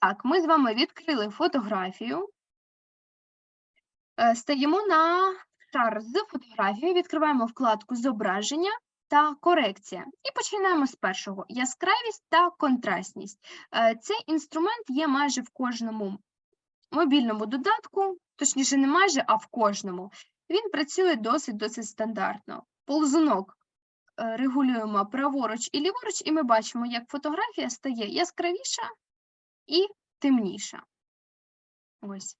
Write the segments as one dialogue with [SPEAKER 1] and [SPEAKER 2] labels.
[SPEAKER 1] Так, ми з вами відкрили фотографію. Е, Стаємо на шар з фотографією, відкриваємо вкладку Зображення та корекція. І починаємо з першого: яскравість та контрастність. Е, Цей інструмент є майже в кожному мобільному додатку, точніше, не майже, а в кожному. Він працює досить досить стандартно. Ползунок е, регулюємо праворуч і ліворуч, і ми бачимо, як фотографія стає яскравіша і темніша. Ось.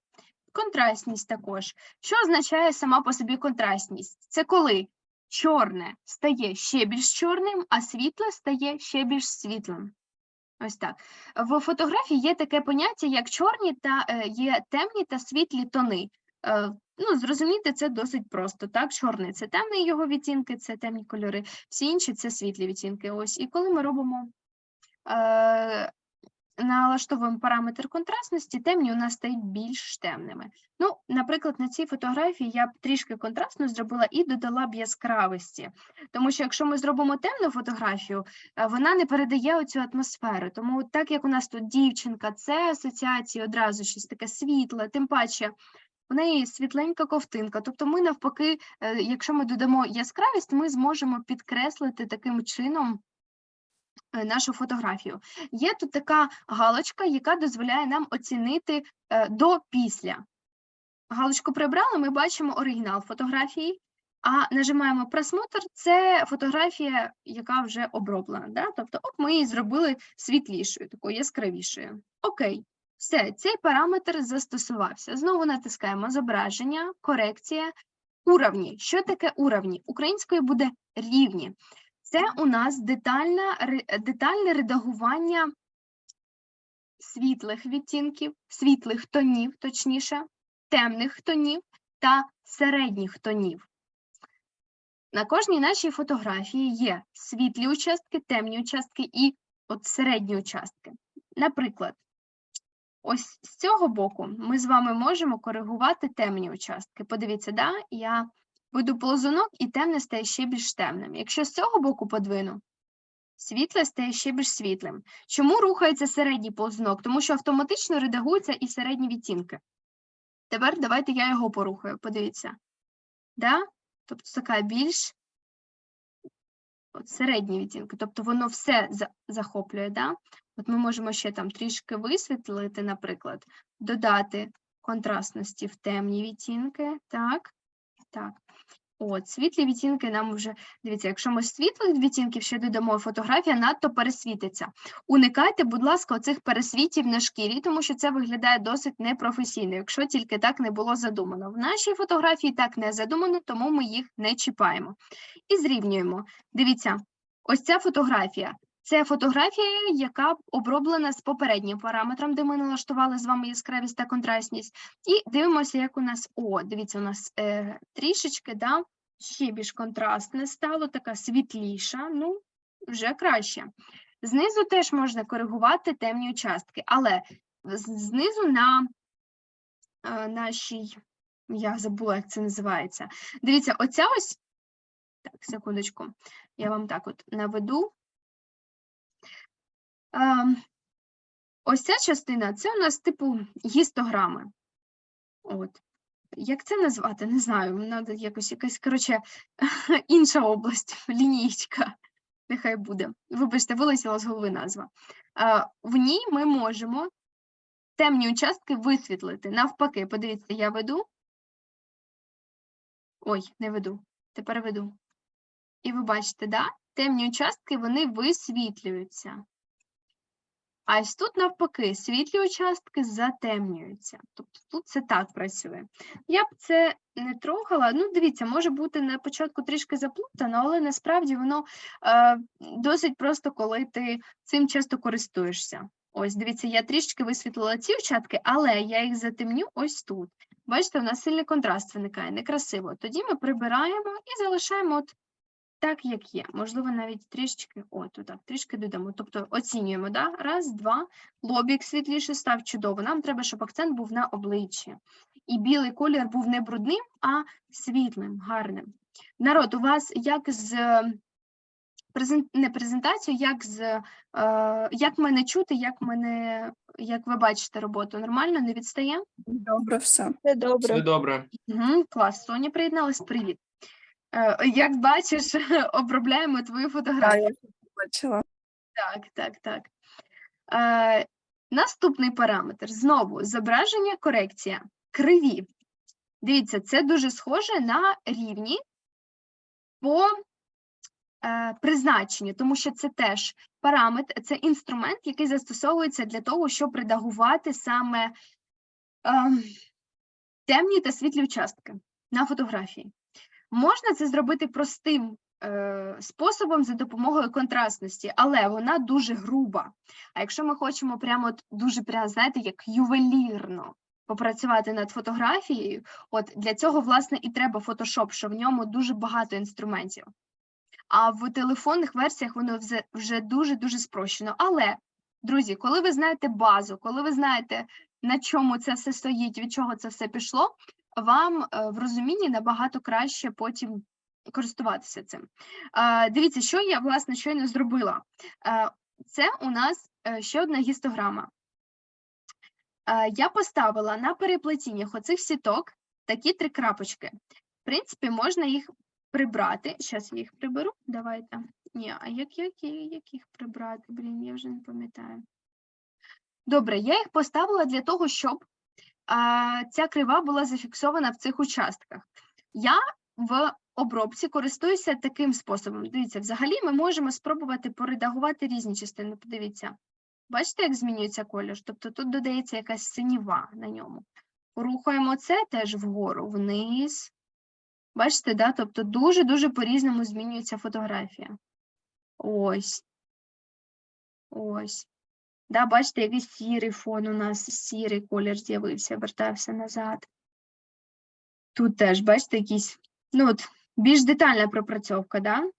[SPEAKER 1] Контрастність також. Що означає сама по собі контрастність? Це коли чорне стає ще більш чорним, а світле стає ще більш світлим. Ось так. В фотографії є таке поняття, як чорні та е, є темні та світлі тони. Е, ну, зрозуміти це досить просто. Так, чорний це темні його відтінки, це темні кольори, всі інші це світлі відтінки. Ось. І коли ми робимо е, налаштовуємо параметр контрастності, темні у нас стають більш темними. Ну, наприклад, на цій фотографії я б трішки контрастно зробила і додала б яскравості. Тому що якщо ми зробимо темну фотографію, е, вона не передає оцю атмосферу. Тому так як у нас тут дівчинка, це асоціації одразу щось таке світле, тим паче. В неї світленька ковтинка, тобто ми навпаки, е, якщо ми додамо яскравість, ми зможемо підкреслити таким чином нашу фотографію. Є тут така галочка, яка дозволяє нам оцінити е, до-після. Галочку прибрали, ми бачимо оригінал фотографії, а нажимаємо просмотр це фотографія, яка вже оброблена. Да? Тобто, от ми її зробили світлішою, такою яскравішою. Окей, все, цей параметр застосувався. Знову натискаємо зображення, корекція, уровні. Що таке уровні? Українською буде рівні. Це у нас детальна, детальне редагування світлих відтінків, світлих тонів, точніше, темних тонів та середніх тонів. На кожній нашій фотографії є світлі участки, темні участки і от середні участки. Наприклад, ось з цього боку ми з вами можемо коригувати темні участки. Подивіться, да? я веду ползунок і темне стає ще більш темним. Якщо з цього боку подвину, світле стає ще більш світлим. Чому рухається середній ползунок? Тому що автоматично редагуються і середні відтінки. Тепер давайте я його порухаю. Подивіться. Да? Тобто така більш от середні відтінки. Тобто воно все за- захоплює. Да? От ми можемо ще там трішки висвітлити, наприклад, додати контрастності в темні відтінки. Так, так. От, світлі відтінки нам вже, дивіться, якщо ми світлих відтінків ще додамо, фотографія надто пересвітиться. Уникайте, будь ласка, оцих пересвітів на шкірі, тому що це виглядає досить непрофесійно, якщо тільки так не було задумано. В нашій фотографії так не задумано, тому ми їх не чіпаємо. І зрівнюємо. Дивіться, ось ця фотографія. Це фотографія, яка оброблена з попереднім параметром, де ми налаштували з вами яскравість та контрастність. І дивимося, як у нас, о, дивіться, у нас е, трішечки, да, ще більш контрастне стало, така світліша, ну, вже краще. Знизу теж можна коригувати темні участки, але знизу на е, нашій, я забула, як це називається. Дивіться, оця ось, так, секундочку, я вам так от наведу. Ем, Ось ця частина це у нас типу гістограми. От. Як це назвати? Не знаю. Надо якось якась, коротше, інша область, лінійка. Нехай буде. Вибачте, вилетіла з голови назва. А, в ній ми можемо темні участки висвітлити. Навпаки, подивіться, я веду. Ой, не веду. Тепер веду. І ви бачите, да? темні участки вони висвітлюються. А ось тут навпаки, світлі участки затемнюються. Тобто тут це так працює. Я б це не трогала. Ну, дивіться, може бути на початку трішки заплутано, але насправді воно е, досить просто, коли ти цим часто користуєшся. Ось, дивіться, я трішки висвітлила ці участки, але я їх затемню ось тут. Бачите, у нас сильний контраст виникає, некрасиво. Тоді ми прибираємо і залишаємо от так, як є. Можливо, навіть трішечки, от, отак, трішки додамо. Тобто оцінюємо, да? раз, два, лобік світліше став чудово. Нам треба, щоб акцент був на обличчі. І білий колір був не брудним, а світлим, гарним. Народ, у вас як з презен... не презентацію, як з е, як мене чути, як мене, як ви бачите роботу. Нормально, не відстає?
[SPEAKER 2] Добре, все.
[SPEAKER 3] Все добре.
[SPEAKER 4] Все добре.
[SPEAKER 1] Угу, клас, Соня приєдналась. Привіт. Е, як бачиш, обробляємо твою
[SPEAKER 2] Так,
[SPEAKER 1] фотографію.
[SPEAKER 2] я бачила.
[SPEAKER 1] Так, так, так. Е, наступний параметр знову зображення, корекція. Криві. Дивіться, це дуже схоже на рівні по е, призначенню, тому що це теж параметр, це інструмент, який застосовується для того, щоб редагувати саме е, темні та світлі участки на фотографії. Можна це зробити простим е, способом за допомогою контрастності, але вона дуже груба. А якщо ми хочемо прямо от дуже прямо, знаєте, як ювелірно попрацювати над фотографією, от для цього, власне, і треба Photoshop, що в ньому дуже багато інструментів. А в телефонних версіях воно вже дуже-дуже спрощено. Але, друзі, коли ви знаєте базу, коли ви знаєте, на чому це все стоїть, від чого це все пішло, вам е, в розумінні набагато краще потім користуватися цим. Е, Дивіться, що я власне щойно зробила. Е, Це у нас ще одна гістограма. Я поставила на переплетіннях оцих сіток такі три крапочки. В принципі, можна їх прибрати. Зараз я їх приберу. Давайте. Ні, а як, як, як їх прибрати? Блін, я вже не пам'ятаю. Добре, я їх поставила для того, щоб ця крива була зафіксована в цих участках. Я в обробці користуюся таким способом. Дивіться, взагалі ми можемо спробувати поредагувати різні частини. Подивіться. Бачите, як змінюється колір? Тобто тут додається якась синіва на ньому. Рухаємо це теж вгору, вниз. Бачите, да? Тобто дуже-дуже по-різному змінюється фотографія. Ось. Ось. Да, бачите, якийсь сірий фон у нас, сірий колір з'явився, вертався назад. Тут теж, бачите, якісь, ну от, більш детальна пропрацьовка, да?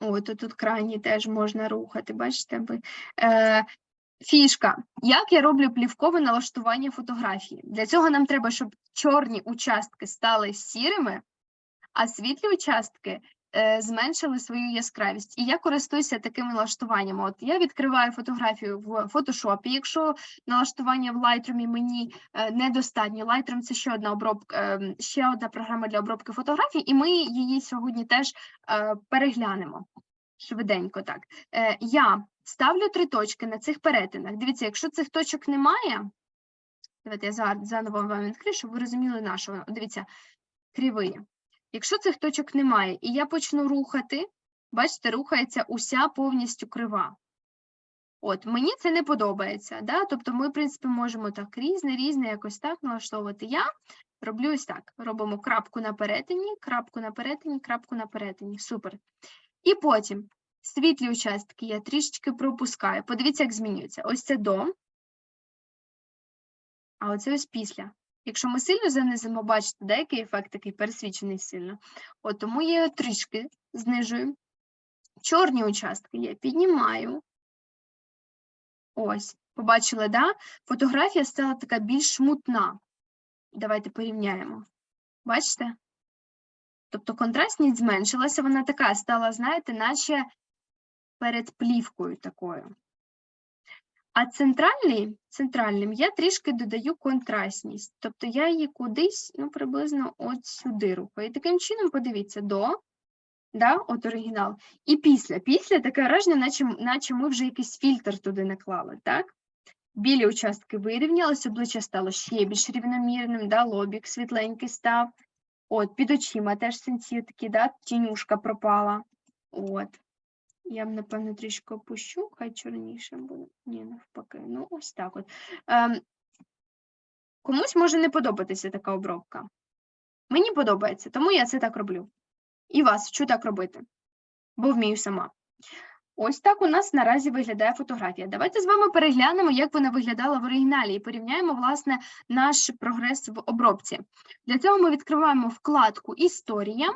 [SPEAKER 1] Ой, тут, тут крайні теж можна рухати, бачите? ви. Е, фішка. Як я роблю плівкове налаштування фотографії? Для цього нам треба, щоб чорні участки стали сірими, а світлі участки зменшили свою яскравість. І я користуюся таким налаштуванням. От я відкриваю фотографію в фотошопі. Якщо налаштування в Lightroom мені е, недостатньо, Lightroom – це ще одна обробка, е, ще одна програма для обробки фотографій, і ми її сьогодні теж е, переглянемо. Швиденько так. Е, я ставлю три точки на цих перетинах. Дивіться, якщо цих точок немає, давайте я заново вам відкрию, щоб ви розуміли нашу. Дивіться, кривий. Якщо цих точок немає, і я почну рухати, бачите, рухається уся повністю крива. От, мені це не подобається, да? тобто ми, в принципі, можемо так різне, різне, якось так налаштовувати. Я роблю ось так. Робимо крапку на перетині, крапку на перетині, крапку на перетині. Супер. І потім світлі участки я трішечки пропускаю. Подивіться, як змінюється. Ось це до, а оце ось після. Якщо ми сильно занизимо, бачите, деякий ефект такий пересвічений сильно. От тому я трішки знижую. Чорні участки я піднімаю. Ось, побачили, да? Фотографія стала така більш мутна. Давайте порівняємо. Бачите? Тобто контрастність зменшилася, вона така стала, знаєте, наче перед плівкою такою. А центральний, центральним я трішки додаю контрастність. Тобто я її кудись, ну, приблизно от сюди рухаю. І таким чином, подивіться, до, да, от оригінал, і після. Після таке враження, наче, наче ми вже якийсь фільтр туди наклали, так? Білі участки вирівнялись, обличчя стало ще більш рівномірним, да, лобік світленький став. От, під очима теж синці такі, да, тінюшка пропала. От. Я б, напевно, трішки опущу, хай чорніше буде. Ні, навпаки. Ну, ось так от. Ем, комусь може не подобатися така обробка. Мені подобається, тому я це так роблю. І вас вчу так робити, бо вмію сама. Ось так у нас наразі виглядає фотографія. Давайте з вами переглянемо, як вона виглядала в оригіналі, і порівняємо, власне, наш прогрес в обробці. Для цього ми відкриваємо вкладку Історія,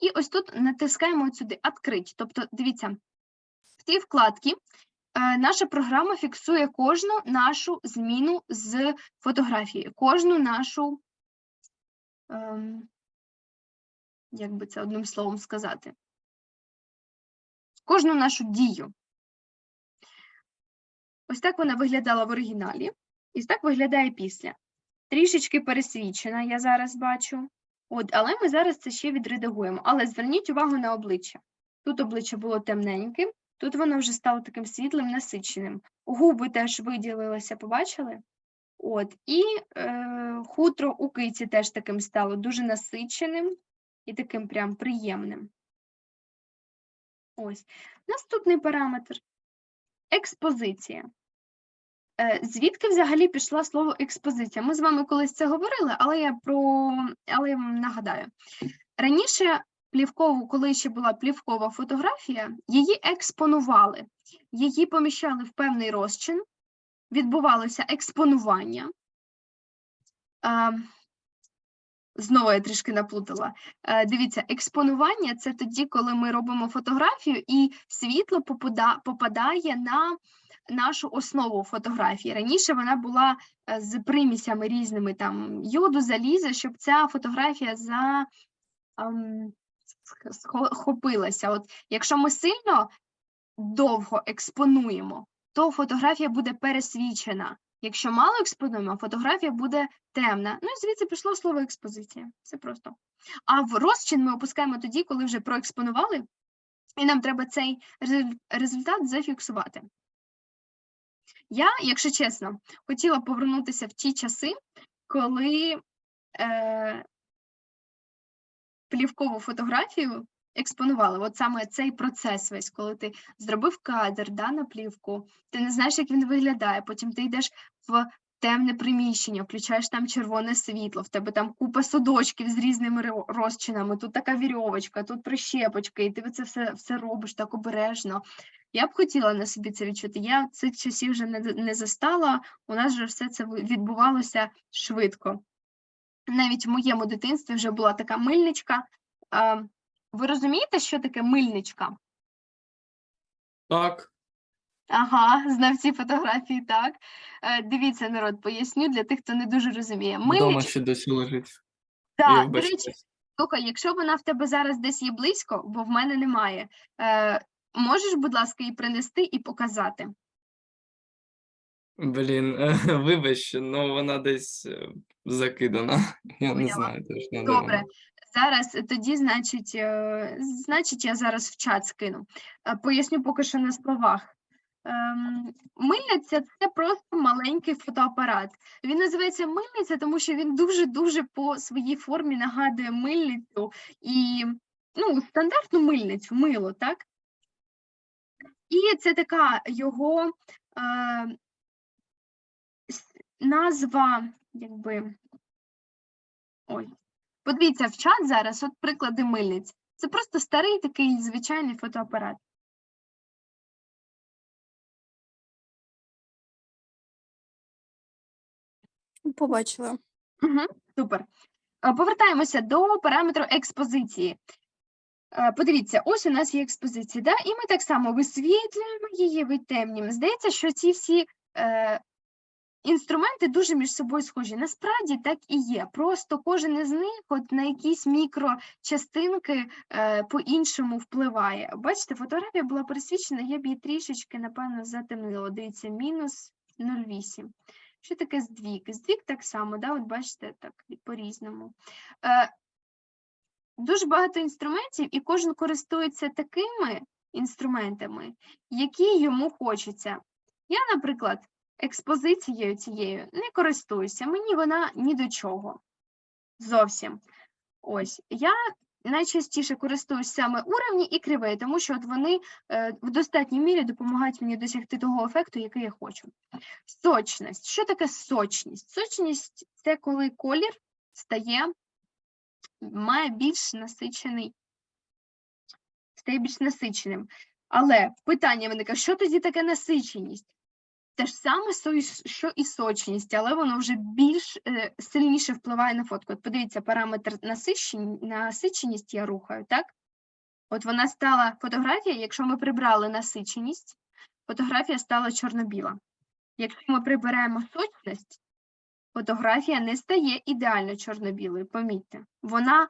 [SPEAKER 1] і ось тут натискаємо сюди «Открить». Тобто, дивіться, в цій вкладці е, наша програма фіксує кожну нашу зміну з фотографії, кожну нашу, ем, як би це одним словом сказати, кожну нашу дію. Ось так вона виглядала в оригіналі, і так виглядає після. Трішечки пересвічена, я зараз бачу. От, але ми зараз це ще відредагуємо. Але зверніть увагу на обличчя. Тут обличчя було темненьким, тут воно вже стало таким світлим, насиченим. Губи теж виділилися, побачили? От, і е, хутро у киці теж таким стало дуже насиченим і таким прям приємним. Ось. Наступний параметр експозиція. Е, Звідки взагалі пішло слово експозиція? Ми з вами колись це говорили, але я про але я вам нагадаю. Раніше плівкову, коли ще була плівкова фотографія, її експонували, її поміщали в певний розчин, відбувалося експонування. А, знову я трішки наплутала. Е, Дивіться, експонування це тоді, коли ми робимо фотографію, і світло попада, попадає на нашу основу фотографії. Раніше вона була е, з примісями різними там йоду, заліза, щоб ця фотографія за ем, схо- схопилася. От якщо ми сильно довго експонуємо, то фотографія буде пересвічена. Якщо мало експонуємо, фотографія буде темна. Ну і звідси пішло слово експозиція. Це просто. А в розчин ми опускаємо тоді, коли вже проекспонували, і нам треба цей результат зафіксувати. Я, якщо чесно, хотіла повернутися в ті часи, коли е, плівкову фотографію експонували. От саме цей процес весь, коли ти зробив кадр да, на плівку, ти не знаєш, як він виглядає, потім ти йдеш в темне приміщення, включаєш там червоне світло, в тебе там купа судочків з різними розчинами, тут така вірьовочка, тут прищепочка, і ти це все, все робиш так обережно. Я б хотіла на собі це відчути. Я цих часів вже не, не застала, у нас вже все це відбувалося швидко. Навіть в моєму дитинстві вже була така мильничка. Ви розумієте, що таке мильничка?
[SPEAKER 3] Так,
[SPEAKER 1] Ага, знавці фотографії, так. Е, дивіться, народ, поясню для тих, хто не дуже розуміє. Мильничка,
[SPEAKER 3] ще досі лежить. Я
[SPEAKER 1] до речі, слухай, якщо вона в тебе зараз десь є близько, бо в мене немає, е, можеш, будь ласка, її принести і показати?
[SPEAKER 3] Блін, вибач, ну вона десь е, закидана. Я не
[SPEAKER 1] Поняла.
[SPEAKER 3] знаю теж не
[SPEAKER 1] Добре, зараз е, тоді, значить, е, значить, я зараз в чат скину. Е, Поясню поки що на словах. Ем, Мильниця це просто маленький фотоапарат. Він називається мильниця, тому що він дуже-дуже по своїй формі нагадує мильницю і ну, стандартну мильницю, мило, так? І це така його е, назва, якби. Ой, Подивіться в чат зараз, от приклади мильниць. Це просто старий такий звичайний фотоапарат.
[SPEAKER 2] Побачила.
[SPEAKER 1] Угу, супер. Е, Повертаємося до параметру експозиції. Е, Подивіться, ось у нас є експозиція, да? і ми так само висвітлюємо її, витемнюємо. Здається, що ці всі е, інструменти дуже між собою схожі. Насправді так і є. Просто кожен із них от на якісь мікрочастинки е, по-іншому впливає. Бачите, фотографія була пересвічена, я б її трішечки, напевно, затемнила. Дивіться, мінус 0,8. Що таке здвік? Здвік так само, да? от бачите, так по-різному. Е, дуже багато інструментів, і кожен користується такими інструментами, які йому хочеться. Я, наприклад, експозицією цією не користуюся, мені вона ні до чого. Зовсім. Ось, я найчастіше користуюсь саме уровні і кривий, тому що от вони е, в достатній мірі допомагають мені досягти того ефекту, який я хочу. Сочність. Що таке сочність? Сочність це коли колір стає, має більш насичений, стає більш насиченим. Але питання виникає, що тоді таке насиченість? Те ж саме, що і сочність, але воно вже більш е, сильніше впливає на фотку. От подивіться, параметр насиченість я рухаю, так? От вона стала фотографія, якщо ми прибрали насиченість, фотографія стала чорно-біла. Якщо ми приберемо сочність, фотографія не стає ідеально чорно-білою, помітьте. Вона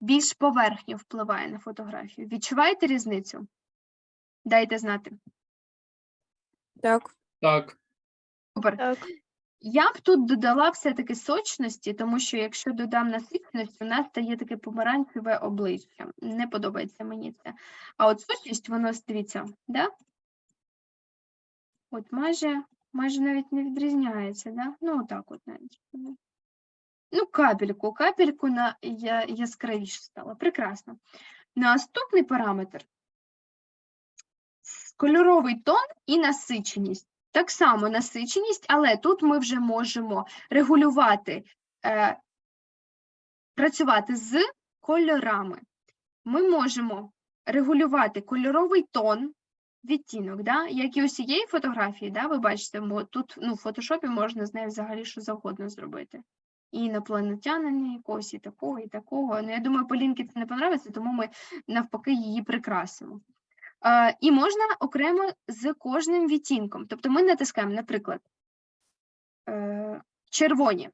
[SPEAKER 1] більш поверхньо впливає на фотографію. Відчуваєте різницю? Дайте знати.
[SPEAKER 2] Так.
[SPEAKER 3] Так.
[SPEAKER 1] Супер.
[SPEAKER 2] Так.
[SPEAKER 1] Я б тут додала все-таки сочності, тому що якщо додам насиченості, у нас стає таке помаранчеве обличчя. Не подобається мені це. А от сочність, воно, дивіться, да? От майже, майже навіть не відрізняється, да? Ну, отак от навіть. Ну, Ну, капельку, капельку на я, яскравіше стало. Прекрасно. Наступний параметр кольоровий тон і насиченість. Так само насиченість, але тут ми вже можемо регулювати, е, працювати з кольорами. Ми можемо регулювати кольоровий тон, відтінок, да? як і у цієї фотографії, да? ви бачите, мо- тут ну, в фотошопі можна з нею взагалі що завгодно зробити. І інопланетянина якогось, і такого, і такого. Ну, я думаю, Полінки це не подобається, тому ми навпаки її прикрасимо. І можна окремо з кожним відтінком. Тобто ми натискаємо, наприклад, е, червоні.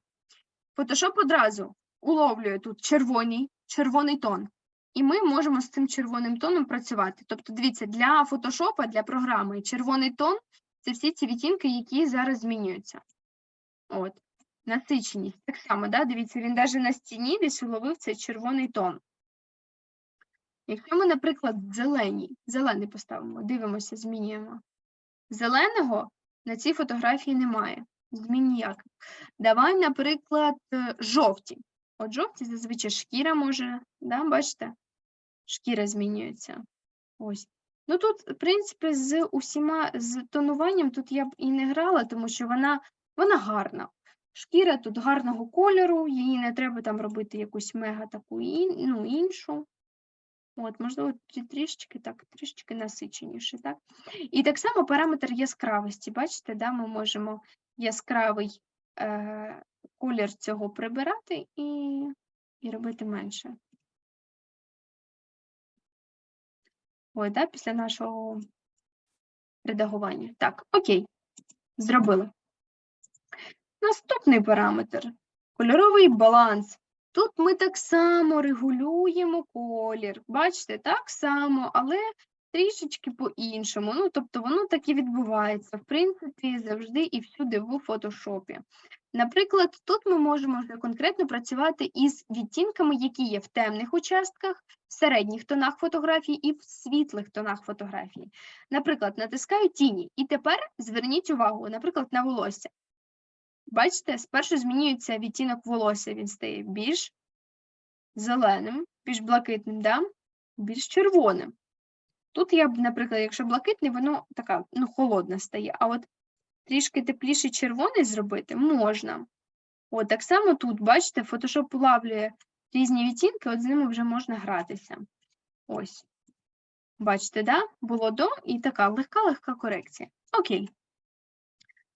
[SPEAKER 1] Photoshop одразу уловлює тут червоний, червоний тон. І ми можемо з цим червоним тоном працювати. Тобто, дивіться, для фотошопа, для програми червоний тон це всі ці відтінки, які зараз змінюються. От. Насиченість. Так само, да? дивіться, він навіть на стіні десь уловив цей червоний тон. Якщо ми, наприклад, зелені, зелений поставимо, дивимося, змінюємо. Зеленого на цій фотографії немає. Змін ніяких. Давай, наприклад, е, жовті. От жовті зазвичай шкіра може, да, бачите? Шкіра змінюється. Ось. Ну тут, в принципі, з усіма з тонуванням тут я б і не грала, тому що вона, вона гарна. Шкіра тут гарного кольору, її не треба там робити якусь мега таку ну, іншу. От, можливо, трішечки так, трішечки насиченіше, так? І так само параметр яскравості. Бачите, да, ми можемо яскравий е, колір цього прибирати і, і робити менше. Ой, да, після нашого редагування. Так, окей, зробили. Наступний параметр кольоровий баланс. Тут ми так само регулюємо колір. Бачите, так само, але трішечки по-іншому. Ну, тобто воно так і відбувається, в принципі, завжди і всюди в фотошопі. Наприклад, тут ми можемо вже конкретно працювати із відтінками, які є в темних участках, в середніх тонах фотографії і в світлих тонах фотографії. Наприклад, натискаю тіні, і тепер зверніть увагу, наприклад, на волосся. Бачите, спершу змінюється відтінок волосся, він стає більш зеленим, більш блакитним, да? більш червоним. Тут я б, наприклад, якщо блакитний, воно така ну, холодна стає, а от трішки тепліший червоний зробити можна. От так само тут, бачите, Photoshop улавлює різні відтінки, от з ними вже можна гратися. Ось. Бачите, да? Було до і така легка-легка корекція. Окей.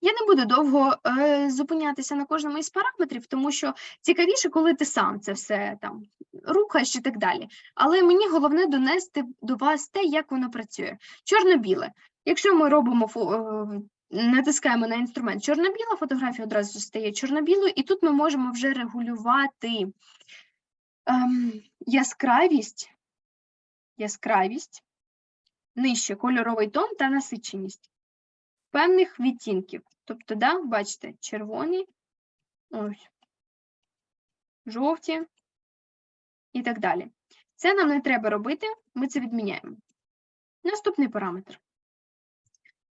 [SPEAKER 1] Я не буду довго е, зупинятися на кожному із параметрів, тому що цікавіше, коли ти сам це все там рухаєш і так далі. Але мені головне донести до вас те, як воно працює. Чорно-біле. Якщо ми робимо е, натискаємо на інструмент чорно-біла, фотографія одразу стає чорно-білою, і тут ми можемо вже регулювати ем, яскравість, яскравість, нижче кольоровий тон та насиченість певних відтінків. Тобто, да, бачите, червоні, ось, жовті і так далі. Це нам не треба робити, ми це відміняємо. Наступний параметр.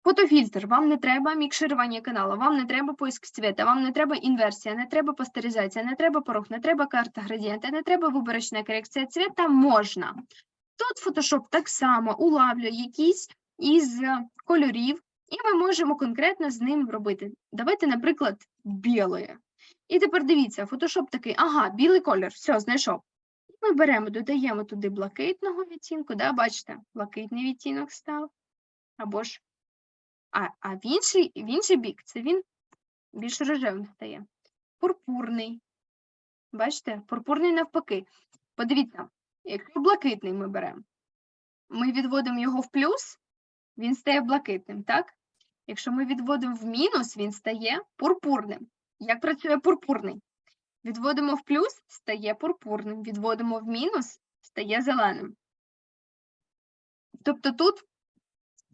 [SPEAKER 1] Фотофільтр. Вам не треба мікширування каналу, вам не треба поиск цвета, вам не треба інверсія, не треба пастеризація, не треба порог, не треба карта градієнта, не треба виборочна корекція цвета. Можна. Тут Photoshop так само улавлює якісь із кольорів, і ми можемо конкретно з ним робити. Давайте, наприклад, біле. І тепер дивіться, Photoshop такий, ага, білий колір, все, знайшов. І Ми беремо, додаємо туди блакитного відтінку, да, бачите, блакитний відтінок став. Або ж, а, а в, інший, в інший бік це він більш рожевим стає. Пурпурний. Бачите, пурпурний навпаки. Подивіться, якщо блакитний ми беремо, ми відводимо його в плюс, він стає блакитним, так? Якщо ми відводимо в мінус, він стає пурпурним. Як працює пурпурний? Відводимо в плюс, стає пурпурним. Відводимо в мінус, стає зеленим. Тобто тут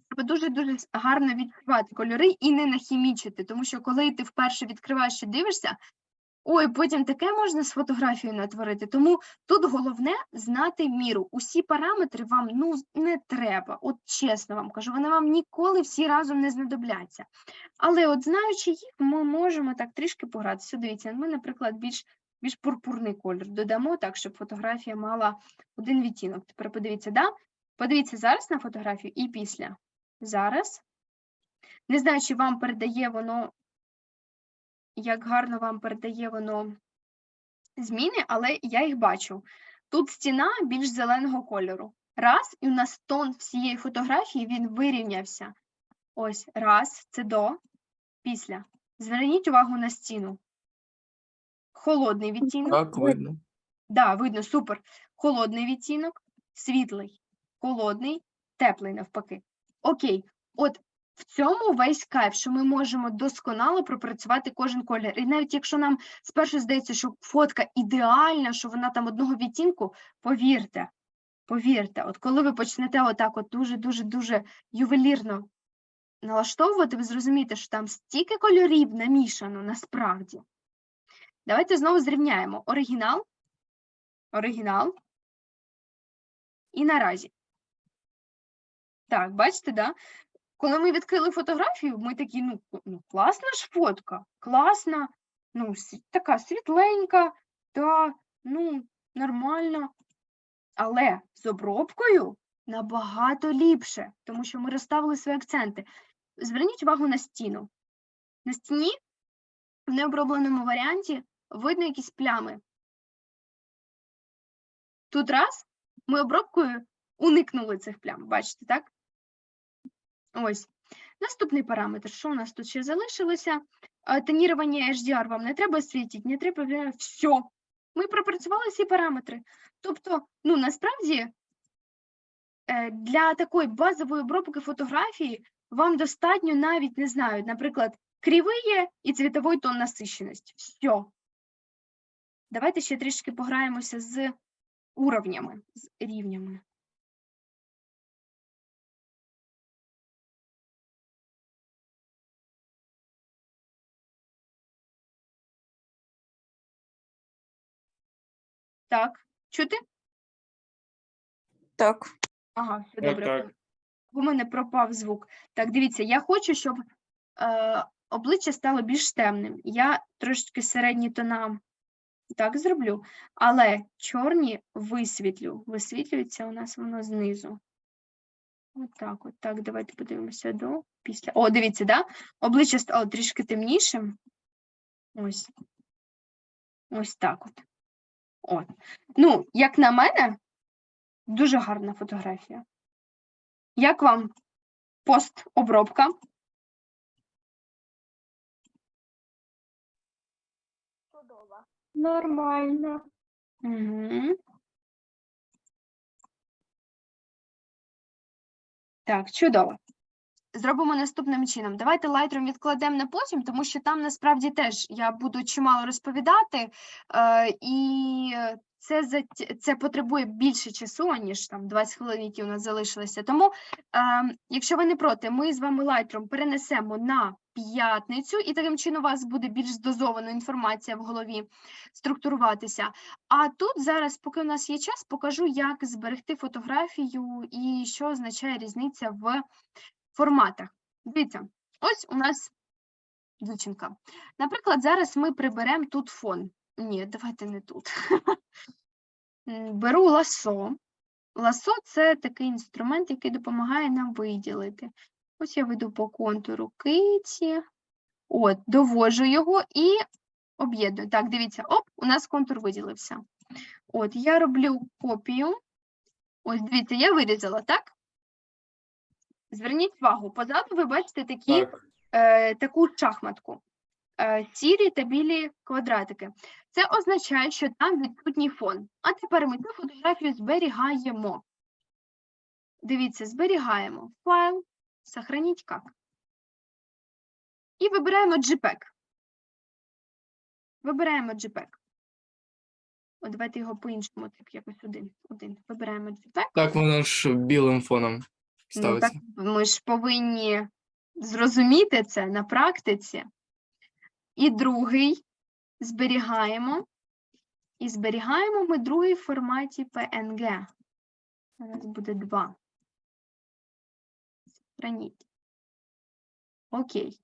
[SPEAKER 1] треба дуже-дуже гарно відкривати кольори і не нахімічити, тому що коли ти вперше відкриваєш і дивишся, ой, потім таке можна з фотографією натворити. Тому тут головне знати міру. Усі параметри вам ну не треба. От чесно вам кажу, вони вам ніколи всі разом не знадобляться. Але от знаючи їх, ми можемо так трішки погратися. Дивіться, ми, наприклад, більш більш пурпурний колір додамо так, щоб фотографія мала один відтінок. Тепер подивіться, да? Подивіться зараз на фотографію і після. Зараз. Не знаю, чи вам передає воно, як гарно вам передає воно зміни, але я їх бачу. Тут стіна більш зеленого кольору. Раз, і у нас тон всієї фотографії він вирівнявся. Ось, раз, це до, після. Зверніть увагу на стіну. Холодний відтінок.
[SPEAKER 3] Так, видно.
[SPEAKER 1] Да, видно, супер. Холодний відтінок, світлий, холодний, теплий навпаки. Окей, от в цьому весь кайф, що ми можемо досконало пропрацювати кожен колір. І навіть якщо нам спершу здається, що фотка ідеальна, що вона там одного відтінку, повірте, повірте, от коли ви почнете отак от дуже-дуже-дуже ювелірно налаштовувати, ви зрозумієте, що там стільки кольорів намішано насправді. Давайте знову зрівняємо оригінал оригінал. І наразі. Так, бачите, да? Коли ми відкрили фотографію, ми такі, ну, ну класна ж фотка, класна, ну, така світленька, та, ну, нормально. Але з обробкою набагато ліпше, тому що ми розставили свої акценти. Зверніть увагу на стіну. На стіні в необробленому варіанті видно якісь плями. Тут раз ми обробкою уникнули цих плям. Бачите, так? Ось. Наступний параметр. Що у нас тут ще залишилося? Е, Тонірування HDR вам не треба світити, не треба. Все. Ми пропрацювали всі параметри. Тобто, ну насправді е, для такої базової обробки фотографії вам достатньо навіть, не знаю, наприклад, кривиє і цвітовий тон насищеності. Все. Давайте ще трішки пограємося з уровнями, з рівнями. Так, чути?
[SPEAKER 2] Так.
[SPEAKER 1] Ага, все добре.
[SPEAKER 3] так.
[SPEAKER 1] У мене пропав звук. Так, дивіться, я хочу, щоб е, обличчя стало більш темним. Я трошечки середні тона так зроблю, але чорні висвітлю. Висвітлюється у нас воно знизу. Отак, от так, давайте подивимося до, після. О, дивіться, да? Обличчя стало трішки темнішим. Ось. Ось так от. От. Ну, як на мене, дуже гарна фотографія. Як вам постобробка?
[SPEAKER 4] Нормально.
[SPEAKER 1] Угу. Так, чудово. Зробимо наступним чином. Давайте Lightroom відкладемо на потім, тому що там насправді теж я буду чимало розповідати, е, і це, зат- це потребує більше часу, ніж там 20 хвилин, які у нас залишилися. Тому, е, якщо ви не проти, ми з вами Lightroom перенесемо на п'ятницю, і таким чином у вас буде більш здозована інформація в голові структуруватися. А тут зараз, поки у нас є час, покажу, як зберегти фотографію і що означає різниця в форматах. Дивіться, ось у нас дівчинка. Наприклад, зараз ми приберемо тут фон. Ні, давайте не тут. Беру ласо. Ласо це такий інструмент, який допомагає нам виділити. Ось я веду по контуру киті. От, довожу його і об'єдную. Так, дивіться, оп, у нас контур виділився. От, я роблю копію. Ось, дивіться, я вирізала, так? Зверніть увагу, позаду ви бачите такі,
[SPEAKER 3] Так.
[SPEAKER 1] е, таку шахматку. Е, сірі та білі квадратики. Це означає, що там відсутній фон. А тепер ми цю фотографію зберігаємо. Дивіться, зберігаємо файл, сохраніть як. І вибираємо JPEG. Вибираємо JPEG. От давайте його по-іншому, так якось один. один. Вибираємо JPEG.
[SPEAKER 3] Так, воно ж білим фоном.
[SPEAKER 1] Ну, так ми ж повинні зрозуміти це на практиці. І другий зберігаємо. І зберігаємо ми другий в форматі PNG. У нас буде два. Храніть. Окей.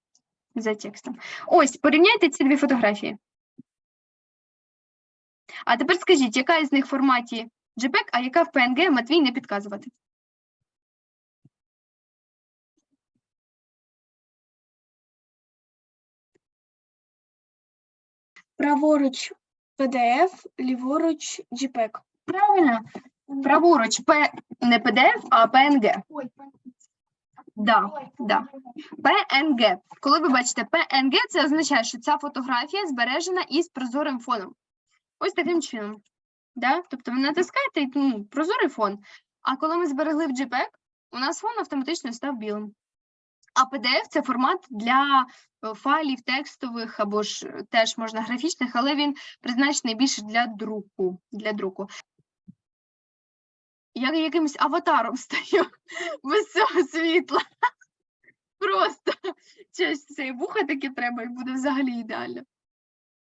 [SPEAKER 1] За текстом. Ось, порівняйте ці дві фотографії. А тепер скажіть, яка із них в форматі JPEG, а яка в PNG, Матвій не підказувати.
[SPEAKER 2] Праворуч PDF, ліворуч JPEG.
[SPEAKER 1] Правильно. Праворуч П не PDF, а PNG. Да, да. PNG. Коли ви бачите PNG, це означає, що ця фотографія збережена із прозорим фоном. Ось таким чином. Да? Тобто ви натискаєте і ну, прозорий фон. А коли ми зберегли в JPEG, у нас фон автоматично став білим. А PDF це формат для е, файлів текстових або ж е, теж можна графічних, але він призначений більше для друку. Для друку. Я якимось аватаром стаю без цього світла. Просто щось це вуха таке треба, і буде взагалі ідеально.